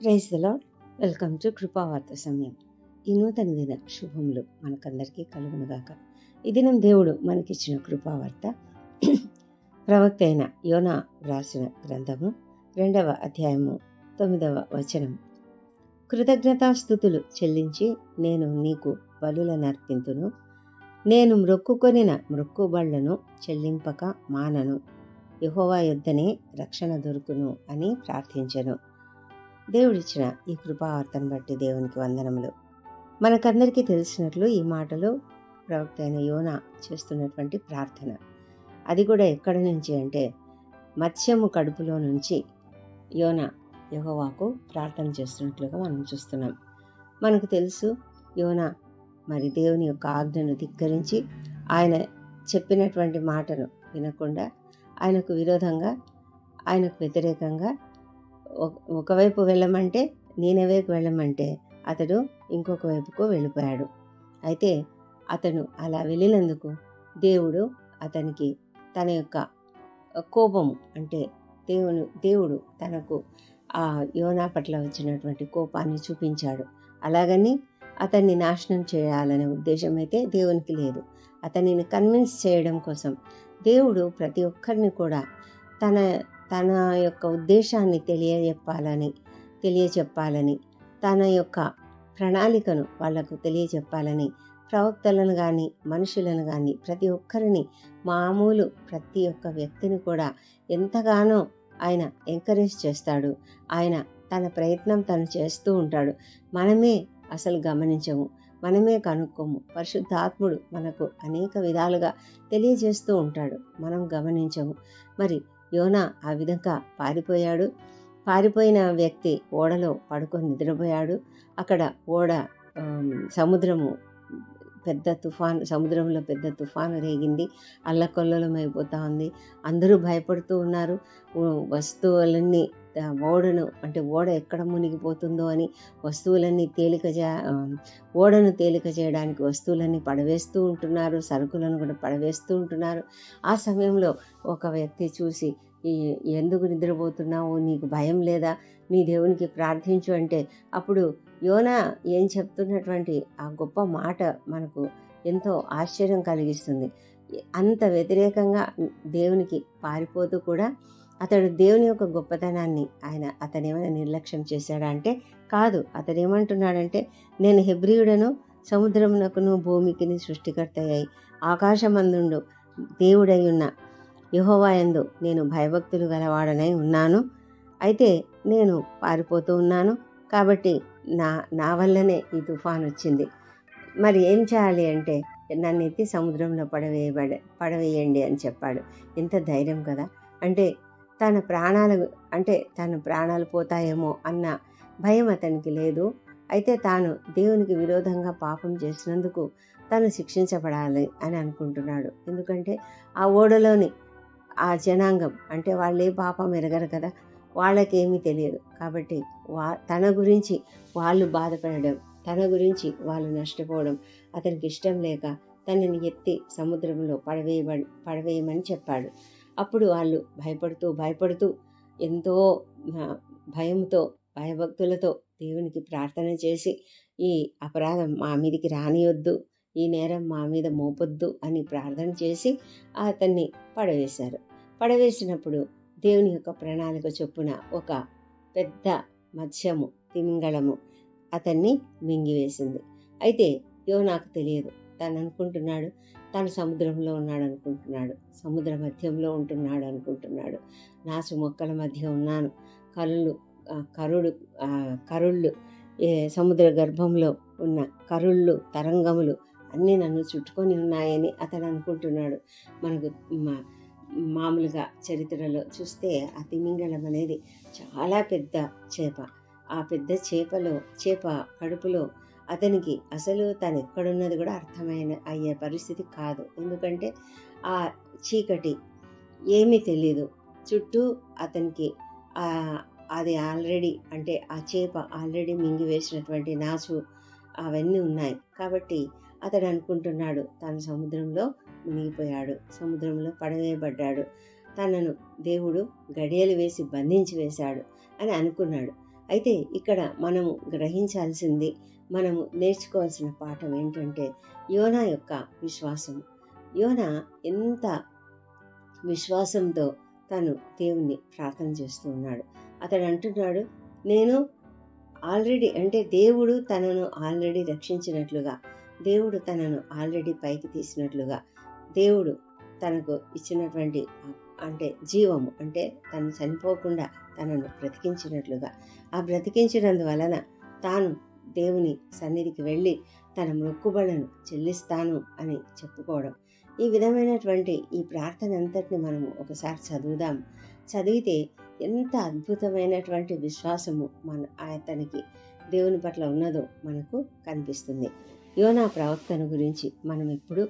Praise the welcome to Krupavartha సమయం. ఈ నూతన దిన శుభములు మనకందరికీ కలుగునుగాక. ఈ దినం దేవుడు మనకిచ్చిన కృపావార్త ప్రవక్త అయిన యోనా వ్రాసిన గ్రంథము రెండవ అధ్యాయము తొమ్మిదవ వచనం కృతజ్ఞతాస్థుతులు చెల్లించి నేను నీకు బలుల నర్పింతును నేను మ్రొక్కుకొనిన మ్రొక్కుబళ్ళను చెల్లింపక మానను. యహోవా యుద్ధనే రక్షణ దొరుకును అని ప్రార్థించను. దేవుడిచ్చిన ఈ కృపావార్తను బట్టి దేవునికి వందనములు. మనకందరికీ తెలిసినట్లు ఈ మాటలు ప్రవక్త అయిన యోన చేస్తున్నటువంటి ప్రార్థన. అది కూడా ఎక్కడి నుంచి అంటే మత్స్యము కడుపులో నుంచి యోన యహోవాకు ప్రార్థన చేస్తున్నట్లుగా మనం చూస్తున్నాం. మనకు తెలుసు యోన మరి దేవుని యొక్క ఆజ్ఞను ధిక్కరించి ఆయన చెప్పినటువంటి మాటను వినకుండా ఆయనకు విరోధంగా ఆయనకు వ్యతిరేకంగా ఒకవైపు వెళ్ళమంటే నేనవేకు వెళ్ళమంటే అతడు ఇంకొక వైపుకు వెళ్ళిపోయాడు. అయితే అతను అలా వెళ్ళినందుకు దేవుడు అతనికి తన యొక్క కోపము అంటే దేవుడు దేవుడు తనకు ఆ యోనా పట్ల వచ్చినటువంటి కోపాన్ని చూపించాడు. అలాగని అతన్ని నాశనం చేయాలనే ఉద్దేశం అయితే దేవునికి లేదు. అతనిని కన్విన్స్ చేయడం కోసం దేవుడు ప్రతి ఒక్కరిని కూడా తన తన యొక్క ఉద్దేశాన్ని తెలియజెప్పాలని తెలియచెప్పాలని తన యొక్క ప్రణాళికను వాళ్ళకు తెలియచెప్పాలని ప్రవక్తలను కానీ మనుషులను కానీ ప్రతి ఒక్కరిని మామూలు ప్రతి ఒక్క వ్యక్తిని కూడా ఎంతగానో ఆయన ఎంకరేజ్ చేస్తాడు. ఆయన తన ప్రయత్నం తను చేస్తూ ఉంటాడు. మనమే అసలు గమనించము. మనమే కనుక్కోము. పరిశుద్ధాత్ముడు మనకు అనేక విధాలుగా తెలియజేస్తూ ఉంటాడు. మనం గమనించము. మరి యోనా ఆ విధంగా పారిపోయాడు. పారిపోయిన వ్యక్తి ఓడలో పడుకొని నిద్రపోయాడు. అక్కడ ఓడ సముద్రము పెద్ద తుఫాను సముద్రంలో పెద్ద తుఫాను రేగింది. అల్లకొల్లలం అయిపోతూ ఉంది. అందరూ భయపడుతూ ఉన్నారు. వస్తువులన్నీ ఓడను అంటే ఓడ ఎక్కడ మునిగిపోతుందో అని వస్తువులన్నీ తేలిక చే ఓడను తేలిక చేయడానికి వస్తువులన్నీ పడవేస్తూ ఉంటున్నారు. సరుకులను కూడా పడవేస్తూ ఉంటున్నారు. ఆ సమయంలో ఒక వ్యక్తి చూసి ఎందుకు నిద్రపోతున్నావు? నీకు భయం లేదా? నీ దేవునికి ప్రార్థించు అంటే అప్పుడు యోనా ఏం చెప్తున్నటువంటి ఆ గొప్ప మాట మనకు ఎంతో ఆశ్చర్యం కలిగిస్తుంది. అంత వ్యతిరేకంగా దేవునికి పారిపోతూ కూడా అతడు దేవుని యొక్క గొప్పతనాన్ని ఆయన అతను ఏమైనా నిర్లక్ష్యం చేశాడా అంటే కాదు. అతడు ఏమంటున్నాడంటే నేను హెబ్రియుడను సముద్రమునకును భూమికిని సృష్టికర్త ఆకాశమందుండు దేవుడై ఉన్న యహోవాయందు నేను భయభక్తులు గలవాడనై ఉన్నాను. అయితే నేను పారిపోతూ ఉన్నాను. కాబట్టి నా నా వల్లనే ఈ తుఫాన్ వచ్చింది. మరి ఏం చేయాలి అంటే నన్ను ఎత్తి సముద్రంలో పడవేయబడ పడవేయండి అని చెప్పాడు. ఎంత ధైర్యం కదా? అంటే తన ప్రాణాలు అంటే తన ప్రాణాలు పోతాయేమో అన్న భయం అతనికి లేదు. అయితే తాను దేవునికి విరోధంగా పాపం చేసినందుకు తను శిక్షించబడాలి అని అనుకుంటున్నాడు. ఎందుకంటే ఆ ఓడలోని ఆ జనాంగం అంటే వాళ్ళు ఏ పాపం ఎరగరు కదా? వాళ్ళకేమీ తెలియదు. కాబట్టి వా తన గురించి వాళ్ళు బాధపడడం తన గురించి వాళ్ళు నష్టపోవడం అతనికి ఇష్టం లేక తనని ఎత్తి సముద్రంలో పడవేయబ పడవేయమని చెప్పాడు. అప్పుడు వాళ్ళు భయపడుతూ భయపడుతూ ఎంతో భయంతో భయభక్తులతో దేవునికి ప్రార్థన చేసి ఈ అపరాధం మా మీదికి రానియొద్దు ఈ నేరం మా మీద మోపొద్దు అని ప్రార్థన చేసి అతన్ని పడవేశారు. పడవేసినప్పుడు దేవుని యొక్క ప్రణాళిక చొప్పున ఒక పెద్ద మత్స్యము తిమింగళము అతన్ని మింగివేసింది. అయితే యో నాకు తెలియదు. తను అనుకుంటున్నాడు తను సముద్రంలో ఉన్నాడు అనుకుంటున్నాడు సముద్ర మధ్యంలో ఉంటున్నాడు అనుకుంటున్నాడు నాసు మొక్కల మధ్య ఉన్నాను. కరుళ్ళు కరుడు కరుళ్ళు సముద్ర గర్భంలో ఉన్న కరుళ్ళు తరంగములు అన్నీ నన్ను చుట్టుకొని ఉన్నాయని అతను అనుకుంటున్నాడు. మనకు మామూలుగా చరిత్రలో చూస్తే ఆ అనేది చాలా పెద్ద చేప. ఆ పెద్ద చేపలో చేప కడుపులో అతనికి అసలు తను ఎక్కడున్నది కూడా అర్థమైన అయ్యే పరిస్థితి కాదు. ఎందుకంటే ఆ చీకటి ఏమీ తెలీదు. చుట్టూ అతనికి అది ఆల్రెడీ అంటే ఆ చేప ఆల్రెడీ మింగివేసినటువంటి నాచు అవన్నీ ఉన్నాయి. కాబట్టి అతడు అనుకుంటున్నాడు తను సముద్రంలో మునిగిపోయాడు. సముద్రంలో పడవేయబడ్డాడు. తనను దేవుడు గడియలు వేసి బంధించి వేశాడు అని అనుకున్నాడు. అయితే ఇక్కడ మనము గ్రహించాల్సింది మనము నేర్చుకోవాల్సిన పాఠం ఏంటంటే యోనా యొక్క విశ్వాసం. యోన ఎంత విశ్వాసంతో తను దేవుణ్ణి ప్రార్థన చేస్తూ ఉన్నాడు. అతడు అంటున్నాడు నేను ఆల్రెడీ అంటే దేవుడు తనను ఆల్రెడీ రక్షించినట్లుగా దేవుడు తనను ఆల్రెడీ పైకి తీసినట్లుగా దేవుడు తనకు ఇచ్చినటువంటి అంటే జీవము అంటే తను చనిపోకుండా తనను బ్రతికించినట్లుగా. ఆ బ్రతికించినందువలన తాను దేవుని సన్నిధికి వెళ్ళి తన మొక్కుబడులను చెల్లిస్తాను అని చెప్పుకోవడం. ఈ విధమైనటువంటి ఈ ప్రార్థన అంతటిని మనము ఒకసారి చదువుదాం. చదివితే ఎంత అద్భుతమైనటువంటి విశ్వాసము మన అతనికి దేవుని పట్ల ఉన్నదో మనకు కనిపిస్తుంది. యోనా ప్రవక్తను గురించి మనం ఇప్పుడు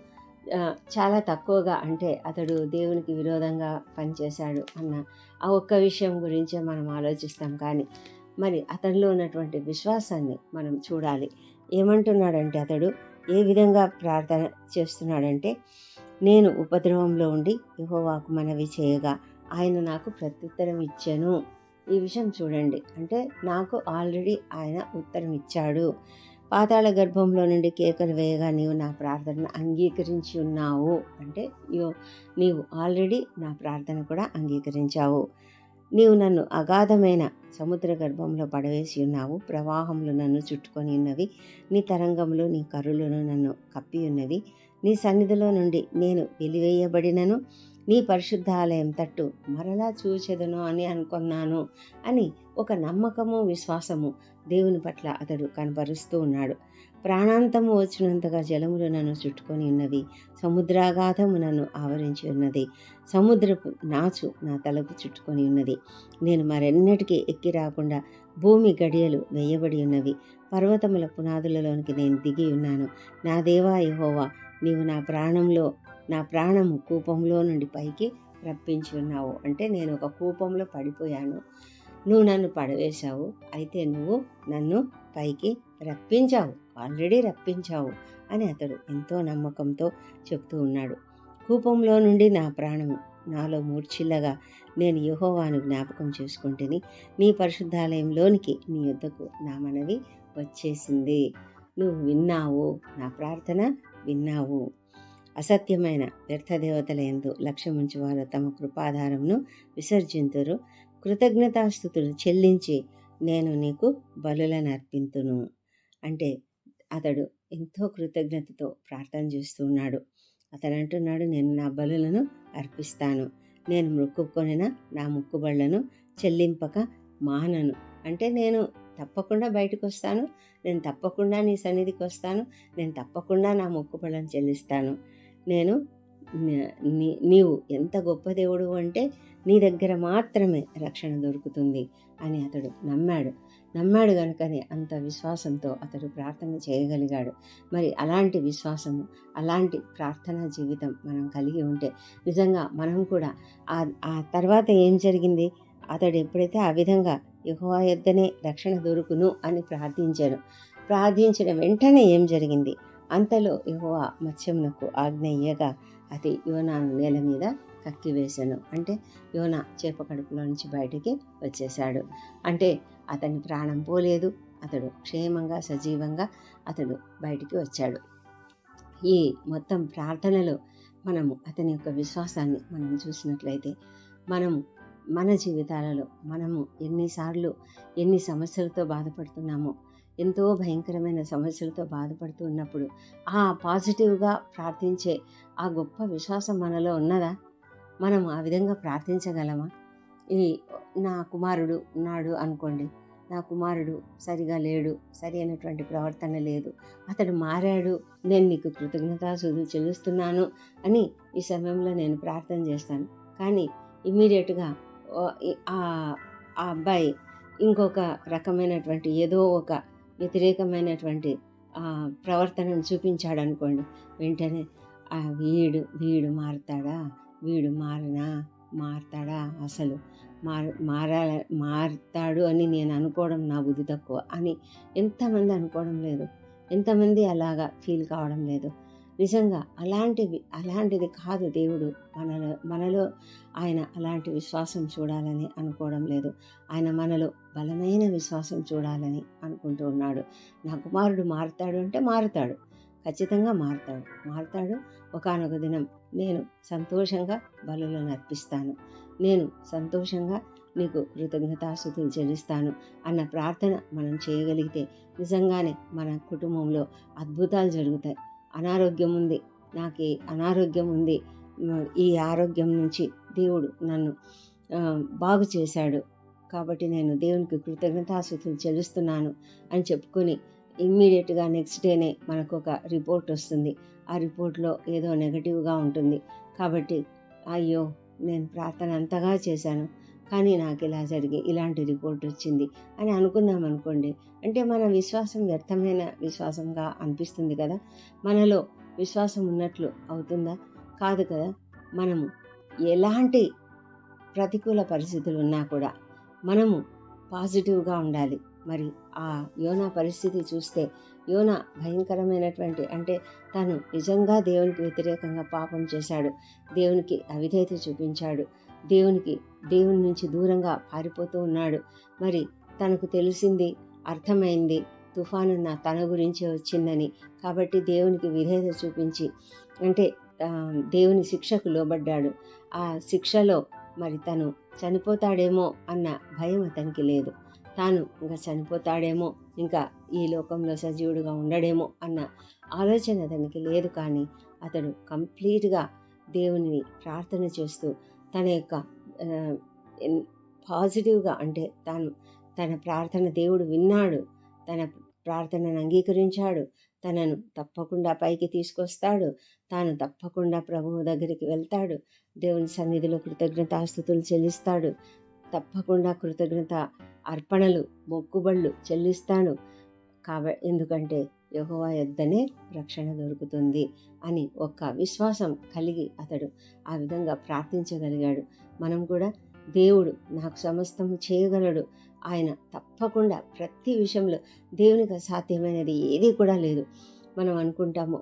చాలా తక్కువగా అంటే అతడు దేవునికి విరోధంగా పనిచేశాడు అన్న ఆ ఒక్క విషయం గురించే మనం ఆలోచిస్తాం. కానీ మరి అతనిలో ఉన్నటువంటి విశ్వాసాన్ని మనం చూడాలి. ఏమంటున్నాడంటే అతడు ఏ విధంగా ప్రార్థన చేస్తున్నాడంటే నేను ఉపద్రవంలో ఉండి యహోవాకు మనవి చేయగా ఆయన నాకు ప్రత్యుత్తరం ఇచ్చాను. ఈ విషయం చూడండి. అంటే నాకు ఆల్రెడీ ఆయన ఉత్తరం ఇచ్చాడు. పాతాళ గర్భంలో నుండి కేకలు వేయగా నీవు నా ప్రార్థనను అంగీకరించి ఉన్నావు. అంటే నీవు ఆల్రెడీ నా ప్రార్థన కూడా అంగీకరించావు. నీవు నన్ను అగాధమైన సముద్ర గర్భంలో పడవేసి ఉన్నావు. ప్రవాహంలో నన్ను చుట్టుకొని ఉన్నవి. నీ తరంగంలో నీ కరులను నన్ను కప్పి ఉన్నవి. నీ సన్నిధిలో నుండి నేను వెలివేయబడినను. నీ పరిశుద్ధాలయం తట్టు మరలా చూచెదను అని అనుకున్నాను అని ఒక నమ్మకము విశ్వాసము దేవుని పట్ల అతడు కనపరుస్తూ ఉన్నాడు. ప్రాణాంతము వచ్చినంతగా జలములు నన్ను చుట్టుకొని ఉన్నవి. సముద్రాఘాతము నన్ను ఆవరించి ఉన్నది. సముద్రపు నాచు నా తలకు చుట్టుకొని ఉన్నది. నేను మరెన్నటికీ ఎక్కి రాకుండా భూమి గడియలు వేయబడి ఉన్నవి. పర్వతముల పునాదులలోనికి నేను దిగి ఉన్నాను. నా దేవా యహోవా నీవు నా ప్రాణంలో నా ప్రాణము కూపంలో నుండి పైకి రప్పించి ఉన్నావు. అంటే నేను ఒక కూపంలో పడిపోయాను. నువ్వు నన్ను పడవేశావు. అయితే నువ్వు నన్ను పైకి రప్పించావు. ఆల్రెడీ రప్పించావు అని అతడు ఎంతో నమ్మకంతో చెప్తూ ఉన్నాడు. కూపంలో నుండి నా ప్రాణము నాలో మూర్చిల్లగా నేను యహోవాను జ్ఞాపకం చేసుకుంటుని నీ పరిశుద్ధాలయంలోనికి నీ యుద్ధకు నా మనవి వచ్చేసింది. నువ్వు విన్నావు. నా ప్రార్థన విన్నావు. అసత్యమైన వ్యర్థ దేవతల ఎందు లక్ష్యముంచి వారు తమ కృపాధారంను విసర్జింతురు. కృతజ్ఞతాస్థుతులు చెల్లించి నేను నీకు బలులను అర్పింతును అంటే అతడు ఎంతో కృతజ్ఞతతో ప్రార్థన చేస్తున్నాడు అతను అంటున్నాడు నేను నా బలులను అర్పిస్తాను. నేను మొక్కుకొనిన నా ముక్కుబళ్ళను చెల్లింపక మానను. అంటే నేను తప్పకుండా బయటకు వస్తాను నేను తప్పకుండా నీ సన్నిధికి వస్తాను నేను తప్పకుండా నా మొక్కుబళ్ళను చెల్లిస్తాను. నేను నీవు ఎంత గొప్ప దేవుడు అంటే నీ దగ్గర మాత్రమే రక్షణ దొరుకుతుంది అని అతడు నమ్మాడు. నమ్మాడు కనుకనే అంత విశ్వాసంతో అతడు ప్రార్థన చేయగలిగాడు. మరి అలాంటి విశ్వాసము అలాంటి ప్రార్థనా జీవితం మనం కలిగి ఉంటే నిజంగా మనం కూడా ఆ తర్వాత ఏం జరిగింది? అతడు ఎప్పుడైతే ఆ విధంగా యహోవా యొద్దనే రక్షణ దొరుకును అని ప్రార్థించాను ప్రార్థించిన వెంటనే ఏం జరిగింది? అంతలో యహోవా మత్స్యమునకు ఆజ్ఞ ఇయ్యగా అది యోనాను నేల మీద కక్కివేశాను అంటే యోన చేప కడుపులో నుంచి బయటికి వచ్చేశాడు. అంటే అతని ప్రాణం పోలేదు. అతడు క్షేమంగా సజీవంగా అతడు బయటికి వచ్చాడు. ఈ మొత్తం ప్రార్థనలో మనము అతని యొక్క విశ్వాసాన్ని మనం చూసినట్లయితే మనము మన జీవితాలలో మనము ఎన్నిసార్లు ఎన్ని సమస్యలతో బాధపడుతున్నామో ఎంతో భయంకరమైన సమస్యలతో బాధపడుతూ ఉన్నప్పుడు ఆ పాజిటివ్గా ప్రార్థించే ఆ గొప్ప విశ్వాసం మనలో ఉన్నదా? మనం ఆ విధంగా ప్రార్థించగలమా? ఈ నా కుమారుడు ఉన్నాడు అనుకోండి నా కుమారుడు సరిగా లేడు సరి అయినటువంటి ప్రవర్తన లేదు అతడు మారాడు నేను నీకు కృతజ్ఞత చెల్లిస్తున్నాను అని ఈ సమయంలో నేను ప్రార్థన చేస్తాను. కానీ ఇమీడియట్గా ఆ అబ్బాయి ఇంకొక రకమైనటువంటి ఏదో ఒక వ్యతిరేకమైనటువంటి ప్రవర్తనను చూపించాడు అనుకోండి వెంటనే వీడు వీడు మారుతాడా? వీడు మారనా? మారతాడా అసలు? మార మారా మారుతాడు అని నేను అనుకోవడం నా బుద్ధి తక్కువ అని ఎంతమంది అనుకోవడం లేదు. ఎంతమంది అలాగా ఫీల్ కావడం లేదు. నిజంగా అలాంటివి అలాంటిది కాదు దేవుడు మనలో మనలో ఆయన అలాంటి విశ్వాసం చూడాలని అనుకోవడం లేదు. ఆయన మనలో బలమైన విశ్వాసం చూడాలని అనుకుంటూ ఉన్నాడు. నా కుమారుడు మారుతాడు అంటే మారుతాడు. ఖచ్చితంగా మారుతాడు. మారుతాడు. ఒకనొక దినం నేను సంతోషంగా బలులను అర్పిస్తాను. నేను సంతోషంగా నీకు కృతజ్ఞతాస్థుతులు చెల్లిస్తాను అన్న ప్రార్థన మనం చేయగలిగితే నిజంగానే మన కుటుంబంలో అద్భుతాలు జరుగుతాయి. అనారోగ్యం ఉంది. నాకు అనారోగ్యం ఉంది. ఈ ఆరోగ్యం నుంచి దేవుడు నన్ను బాగు చేశాడు. కాబట్టి నేను దేవునికి కృతజ్ఞతాస్థుతులు చెల్లిస్తున్నాను అని చెప్పుకొని ఇమ్మీడియట్గా నెక్స్ట్ డేనే మనకు ఒక రిపోర్ట్ వస్తుంది. ఆ రిపోర్ట్లో ఏదో నెగటివ్గా ఉంటుంది. కాబట్టి అయ్యో నేను ప్రార్థన అంతగా చేశాను. కానీ నాకు ఇలా జరిగి ఇలాంటి రిపోర్ట్ వచ్చింది అని అనుకుందాం అనుకోండి. అంటే మన విశ్వాసం వ్యర్థమైన విశ్వాసంగా అనిపిస్తుంది కదా? మనలో విశ్వాసం ఉన్నట్లు అవుతుందా? కాదు కదా? మనము ఎలాంటి ప్రతికూల పరిస్థితులు ఉన్నా కూడా మనము పాజిటివ్గా ఉండాలి. మరి ఆ యోనా పరిస్థితి చూస్తే యోనా భయంకరమైనటువంటి అంటే తను నిజంగా దేవునికి వ్యతిరేకంగా పాపం చేశాడు. దేవునికి అవిధేయత చూపించాడు. దేవునికి దేవుని నుంచి దూరంగా పారిపోతూ ఉన్నాడు. మరి తనకు తెలిసింది అర్థమైంది తుఫాను నా తన గురించే వచ్చిందని. కాబట్టి దేవునికి విధేయత చూపించి అంటే దేవుని శిక్షకు లోబడ్డాడు. ఆ శిక్షలో మరి తను చనిపోతాడేమో అన్న భయం అతనికి లేదు. తాను ఇంకా చనిపోతాడేమో ఇంకా ఈ లోకంలో సజీవుడుగా ఉండడేమో అన్న ఆలోచన అతనికి లేదు కానీ అతడు కంప్లీట్గా దేవుని ప్రార్థన చేస్తూ తన యొక్క పాజిటివ్గా అంటే తాను తన ప్రార్థన దేవుడు విన్నాడు తన ప్రార్థనను అంగీకరించాడు తనను తప్పకుండా పైకి తీసుకొస్తాడు. తాను తప్పకుండా ప్రభువు దగ్గరికి వెళ్తాడు. దేవుని సన్నిధిలో కృతజ్ఞతాస్థుతులు చెల్లిస్తాడు. తప్పకుండా కృతజ్ఞత అర్పణలు మొక్కుబళ్ళు చెల్లిస్తాడు కాబ ఎందుకంటే యోహోవా యొద్దనే రక్షణ దొరుకుతుంది అని ఒక విశ్వాసం కలిగి అతడు ఆ విధంగా ప్రార్థించగలిగాడు. మనం కూడా దేవుడు నాకు సమస్తం చేయగలడు. ఆయన తప్పకుండా ప్రతి విషయంలో దేవునికి అసాధ్యమైనది ఏది కూడా లేదు. మనం అనుకుంటాము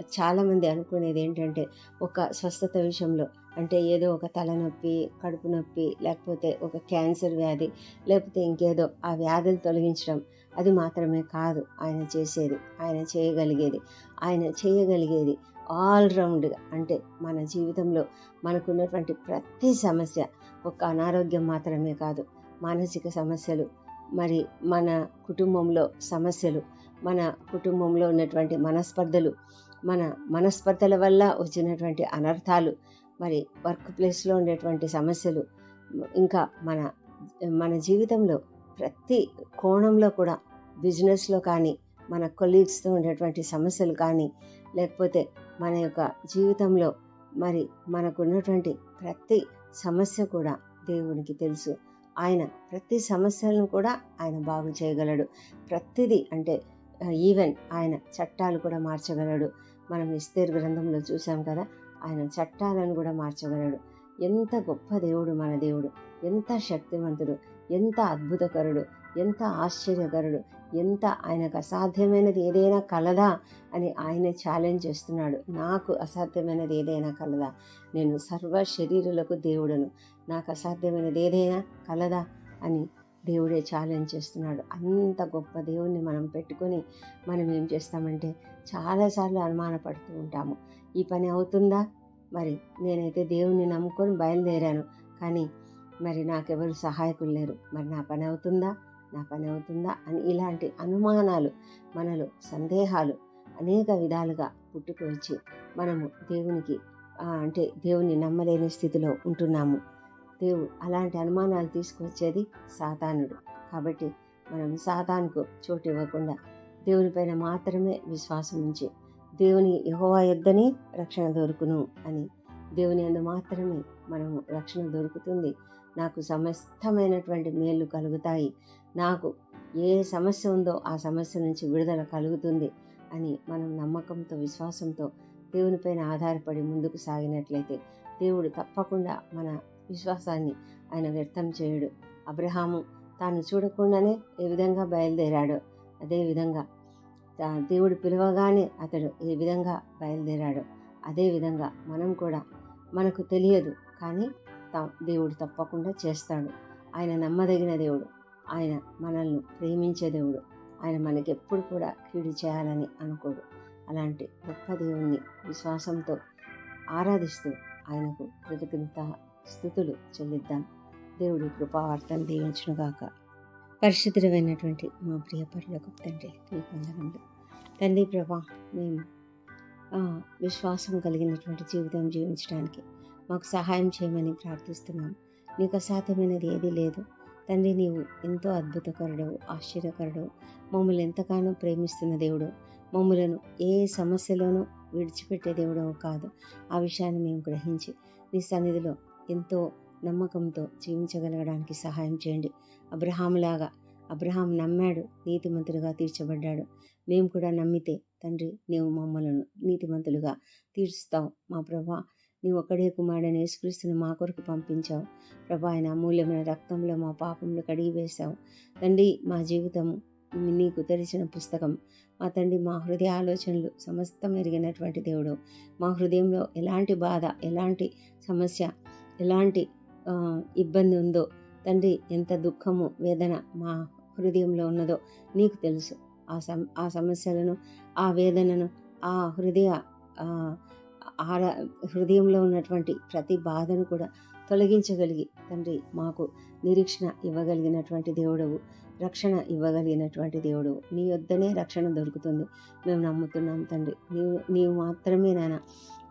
చాలామంది అనుకునేది ఏంటంటే ఒక స్వస్థత విషయంలో అంటే ఏదో ఒక తలనొప్పి కడుపు నొప్పి లేకపోతే ఒక క్యాన్సర్ వ్యాధి లేకపోతే ఇంకేదో ఆ వ్యాధులు తొలగించడం అది మాత్రమే కాదు. ఆయన చేసేది ఆయన చేయగలిగేది ఆయన చేయగలిగేది ఆల్రౌండ్గా అంటే మన జీవితంలో మనకున్నటువంటి ప్రతి సమస్య ఒక అనారోగ్యం మాత్రమే కాదు మానసిక సమస్యలు మరి మన కుటుంబంలో సమస్యలు మన కుటుంబంలో ఉన్నటువంటి మనస్పర్ధలు మన మనస్పర్ధల వల్ల వచ్చినటువంటి అనర్థాలు మరి వర్క్ ప్లేస్లో ఉండేటువంటి సమస్యలు ఇంకా మన మన జీవితంలో ప్రతి కోణంలో కూడా బిజినెస్లో కానీ మన కొలీగ్స్తో ఉండేటువంటి సమస్యలు కానీ లేకపోతే మన యొక్క జీవితంలో మరి మనకున్నటువంటి ప్రతి సమస్య కూడా దేవునికి తెలుసు. ఆయన ప్రతి సమస్యలను కూడా ఆయన బాగు చేయగలడు. ప్రతిదీ అంటే ఈవెన్ ఆయన చట్టాలు కూడా మార్చగలడు. మనం ఇస్తేర్ గ్రంథంలో చూసాం కదా ఆయన చట్టాలను కూడా మార్చగలడు. ఎంత గొప్ప దేవుడు మన దేవుడు. ఎంత శక్తివంతుడు. ఎంత అద్భుతకరుడు. ఎంత ఆశ్చర్యకరుడు ఎంత ఆయనకు అసాధ్యమైనది ఏదైనా కలదా అని ఆయన ఛాలెంజ్ చేస్తున్నాడు. నాకు అసాధ్యమైనది ఏదైనా కలదా? నేను సర్వ శరీరులకు దేవుడను. నాకు అసాధ్యమైనది ఏదైనా కలదా? అని దేవుడే ఛాలెంజ్ చేస్తున్నాడు. అంత గొప్ప దేవుణ్ణి మనం పెట్టుకొని మనం ఏం చేస్తామంటే చాలాసార్లు అనుమానపడుతూ ఉంటాము. ఈ పని అవుతుందా? మరి నేనైతే దేవుణ్ణి నమ్ముకొని బయలుదేరాను. కానీ మరి నాకెవరు సహాయకులు లేరు. మరి నా పని అవుతుందా? నా పని అవుతుందా అని ఇలాంటి అనుమానాలు మనలో సందేహాలు అనేక విధాలుగా పుట్టుకొచ్చి మనము దేవునికి అంటే దేవుని నమ్మలేని స్థితిలో ఉంటున్నాము. దేవుడు అలాంటి అనుమానాలు తీసుకొచ్చేది సాతానుడు. కాబట్టి మనం సాతానుకు చోటు ఇవ్వకుండా దేవునిపైన మాత్రమే విశ్వాసం ఉంచి దేవుని యహోవా యొద్దనే రక్షణ దొరుకును అని దేవుని యందు మాత్రమే మనము రక్షణ దొరుకుతుంది. నాకు సమస్తమైనటువంటి మేలు కలుగుతాయి. నాకు ఏ సమస్య ఉందో ఆ సమస్య నుంచి విడుదల కలుగుతుంది అని మనం నమ్మకంతో విశ్వాసంతో దేవునిపైన ఆధారపడి ముందుకు సాగినట్లయితే దేవుడు తప్పకుండా మన విశ్వాసాన్ని ఆయన వ్యర్థం చేయడు. అబ్రహాము తాను చూడకుండానే ఏ విధంగా బయలుదేరాడో అదేవిధంగా దేవుడు పిలవగానే అతడు ఏ విధంగా బయలుదేరాడో అదేవిధంగా మనం కూడా మనకు తెలియదు. కానీ త- దేవుడు తప్పకుండా చేస్తాడు. ఆయన నమ్మదగిన దేవుడు. ఆయన మనల్ని ప్రేమించే దేవుడు. ఆయన మనకి ఎప్పుడు కూడా కీడు చేయాలని అనుకోడు. అలాంటి గొప్ప దేవుణ్ణి విశ్వాసంతో ఆరాధిస్తూ ఆయనకు కృతజ్ఞత స్థుతులు చెల్లిద్దాం. దేవుడి కృపావార్తను దీవించునుగాక. పరిశుద్ధమైనటువంటి మా ప్రియ పరులకు తండ్రి మీ తండ్రి ప్రభా మేము విశ్వాసం కలిగినటువంటి జీవితం జీవించడానికి మాకు సహాయం చేయమని ప్రార్థిస్తున్నాం. నీకు అసాధ్యమైనది ఏదీ లేదు. తండ్రి నీవు ఎంతో అద్భుతకరుడవు ఆశ్చర్యకరుడవు. మమ్మల్ని ఎంతగానో ప్రేమిస్తున్న దేవుడు. మమ్మలను ఏ సమస్యలోనూ విడిచిపెట్టే దేవుడవు కాదు. ఆ విషయాన్ని మేము గ్రహించి నీ సన్నిధిలో ఎంతో నమ్మకంతో జీవించగలగడానికి సహాయం చేయండి. అబ్రహాములాగా అబ్రహాం నమ్మాడు నీతిమంతులుగా తీర్చబడ్డాడు. మేము కూడా నమ్మితే తండ్రి నీవు మమ్మలను నీతిమంతులుగా తీర్చుతావు మా ప్రభా నీవు ఒక్కడే కుమారుడని యేసుక్రీస్తుని మా కొరకు పంపించావు. ప్రభా ఆయన అమూల్యమైన రక్తంలో మా పాపంలో కడిగి వేశావు తండ్రి మా జీవితం నీకు తెరిచిన పుస్తకం. మా తండ్రి మా హృదయ ఆలోచనలు సమస్తం ఎరిగినటువంటి దేవుడు. మా హృదయంలో ఎలాంటి బాధ ఎలాంటి సమస్య ఎలాంటి ఇబ్బంది ఉందో తండ్రి ఎంత దుఃఖము వేదన మా హృదయంలో ఉన్నదో నీకు తెలుసు. ఆ సమ ఆ సమస్యలను ఆ వేదనను ఆ హృదయ ఆ, ఆర హృదయంలో ఉన్నటువంటి ప్రతి బాధను కూడా తొలగించగలిగి తండ్రి మాకు నిరీక్షణ ఇవ్వగలిగినటువంటి దేవుడవు రక్షణ ఇవ్వగలిగినటువంటి దేవుడు నీ వద్దనే రక్షణ దొరుకుతుంది. మేము నమ్ముతున్నాం తండ్రి. నీవు నీవు మాత్రమే నాన్న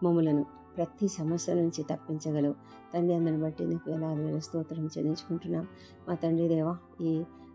మమ్మలను ప్రతి సమస్య నుంచి తప్పించగలవు. తండ్రి అందరిని బట్టి నీకు వేలాది వేల స్తోత్రం చెల్లించుకుంటున్నాం. మా తండ్రి దేవా ఈ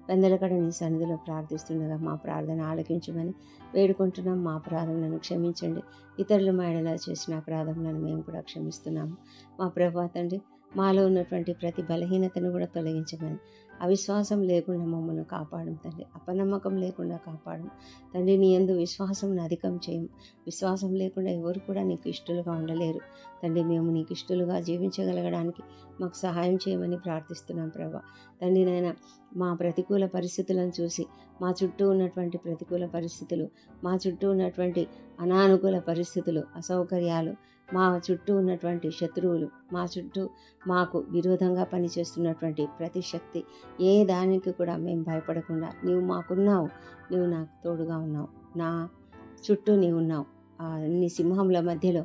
వెందలకడ నీ సన్నిధిలో ప్రార్థిస్తుండగా మా ప్రార్థన ఆలకించమని వేడుకుంటున్నాం. మా అపరాధములను క్షమించండి. ఇతరులు మేడలా చేసిన అపరాధములను మేము కూడా క్షమిస్తున్నాము. మా ప్రభా తండ్రి మాలో ఉన్నటువంటి ప్రతి బలహీనతను కూడా తొలగించమని. అవిశ్వాసం లేకుండా మమ్మల్ని కాపాడం తండ్రి అపనమ్మకం లేకుండా కాపాడం. తండ్రి నీ ఎందు విశ్వాసం అధికం చేయము విశ్వాసం లేకుండా ఎవరు కూడా నీకు ఇష్టలుగా ఉండలేరు. తండ్రి మేము నీకు ఇష్టలుగా జీవించగలగడానికి మాకు సహాయం చేయమని ప్రార్థిస్తున్నాం ప్రభా. తండ్రి నాయన మా ప్రతికూల పరిస్థితులను చూసి మా చుట్టూ ఉన్నటువంటి ప్రతికూల పరిస్థితులు మా చుట్టూ ఉన్నటువంటి అనానుకూల పరిస్థితులు అసౌకర్యాలు మా చుట్టూ ఉన్నటువంటి శత్రువులు మా చుట్టూ మాకు విరోధంగా పనిచేస్తున్నటువంటి ప్రతి శక్తి ఏ దానికి కూడా మేము భయపడకుండా నీవు మాకున్నావు నీవు నాకు తోడుగా ఉన్నావు నా చుట్టూ నీవు ఉన్నావు. అన్ని సింహముల మధ్యలో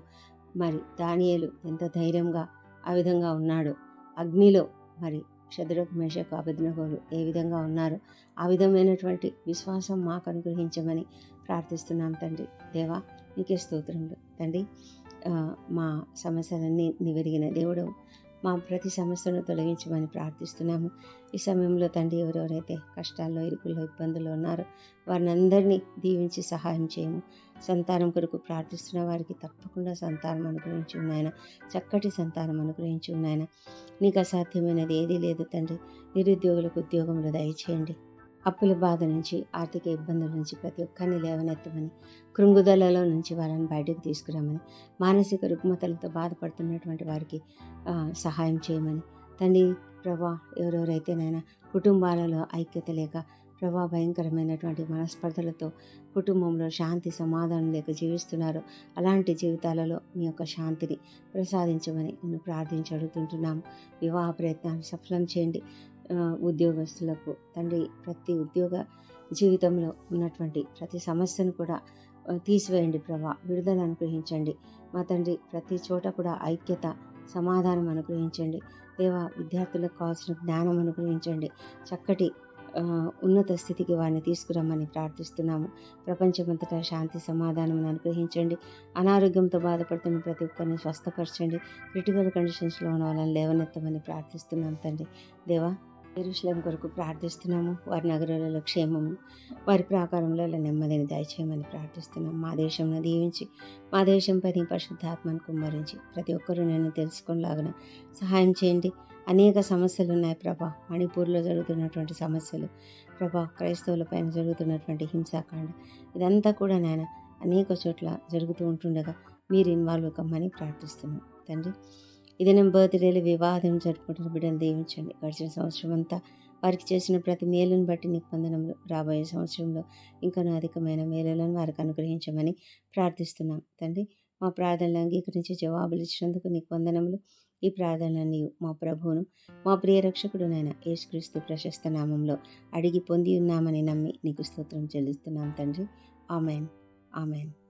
మరి దానియేలు ఎంత ధైర్యంగా ఆ విధంగా ఉన్నాడు అగ్నిలో మరి శత్రుకు మేషకు అభిజ్ఞగోలు ఏ విధంగా ఉన్నారు ఆ విధమైనటువంటి విశ్వాసం మాకు అనుగ్రహించమని ప్రార్థిస్తున్నాం తండ్రి. దేవా నీకే స్తోత్రములు. తండ్రి మా సమస్యలన్నీ నివెరిగిన దేవుడు మా ప్రతి సమస్యను తొలగించమని ప్రార్థిస్తున్నాము. ఈ సమయంలో తండ్రి ఎవరెవరైతే కష్టాల్లో ఇరుకుల్లో ఇబ్బందుల్లో ఉన్నారో వారిని అందరినీ దీవించి సహాయం చేయము. సంతానం కొరకు ప్రార్థిస్తున్న వారికి తప్పకుండా సంతానం అనుగ్రహించి ఉన్నాయన చక్కటి సంతానం అనుగ్రహించి ఉన్నాయన నీకు అసాధ్యమైనది ఏదీ లేదు తండ్రి. నిరుద్యోగులకు ఉద్యోగంలో దయచేయండి. అప్పుల బాధ నుంచి ఆర్థిక ఇబ్బందుల నుంచి ప్రతి ఒక్కరిని లేవనెత్తమని కృంగుదలలో నుంచి వాళ్ళని బయటకు తీసుకురామని మానసిక రుగ్మతలతో బాధపడుతున్నటువంటి వారికి సహాయం చేయమని. తండ్రి ప్రభా ఎవరెవరైతేనైనా కుటుంబాలలో ఐక్యత లేక ప్రభా భయంకరమైనటువంటి మనస్పర్ధలతో కుటుంబంలో శాంతి సమాధానం లేక జీవిస్తున్నారు అలాంటి జీవితాలలో మీ యొక్క శాంతిని ప్రసాదించమని నేను ప్రార్థించి అడుగుతుంటున్నాము. వివాహ ప్రయత్నాన్ని సఫలం చేయండి. ఉద్యోగస్తులకు తండ్రి ప్రతి ఉద్యోగ జీవితంలో ఉన్నటువంటి ప్రతి సమస్యను కూడా తీసివేయండి ప్రభా. విడుదల అనుగ్రహించండి. మా తండ్రి ప్రతి చోట కూడా ఐక్యత సమాధానం అనుగ్రహించండి. దేవా విద్యార్థులకు కావాల్సిన జ్ఞానం అనుగ్రహించండి. చక్కటి ఉన్నత స్థితికి వారిని తీసుకురమ్మని ప్రార్థిస్తున్నాము. ప్రపంచమంతటా శాంతి సమాధానం అనుగ్రహించండి. అనారోగ్యంతో బాధపడుతున్న ప్రతి ఒక్కరిని స్వస్థపరచండి. క్రిటికల్ కండిషన్స్లో ఉన్న వాళ్ళని లేవనెత్తమని ప్రార్థిస్తున్నాం తండ్రి. దేవా ఎరుషలేం కొరకు ప్రార్థిస్తున్నాము. వారి నగరాలలో క్షేమము వారి ప్రాకారంలో నెమ్మదిని దయచేయమని ప్రార్థిస్తున్నాం మా దేశంను దీవించి మా దేశంపై నీ పరిశుద్ధాత్మను కుమ్మరించి ప్రతి ఒక్కరూ నేను తెలుసుకునేలాగా సహాయం చేయండి. అనేక సమస్యలు ఉన్నాయి ప్రభా. మణిపూర్లో జరుగుతున్నటువంటి సమస్యలు ప్రభా క్రైస్తవుల పైన జరుగుతున్నటువంటి హింసాకాండ ఇదంతా కూడా నాయన అనేక చోట్ల జరుగుతూ ఉంటుండగా మీరు ఇన్వాల్వ్ కమ్మని ప్రార్థిస్తున్నాం. తండ్రి ఇది నేను బర్త్డేలు వివాహం జరుపుకుంటున్న బిడ్డలు దీవించండి. గడిచిన సంవత్సరం అంతా వారికి చేసిన ప్రతి మేలును బట్టి నిబంధనలు రాబోయే సంవత్సరంలో ఇంకనూ అధికమైన మేలులను వారికి అనుగ్రహించమని ప్రార్థిస్తున్నాం. తండ్రి మా ప్రార్థనలు అంగీకరించి జవాబులు ఇచ్చినందుకు నీకు వందనములు ఈ ప్రార్థనలన్నీ మా ప్రభువును మా ప్రియ రక్షకుడునైన యేసుక్రీస్తు ప్రశస్త నామంలో అడిగి పొంది ఉన్నామని నమ్మి నీకు స్తోత్రం చెల్లిస్తున్నాం తండ్రి. ఆమెన్. ఆమెన్.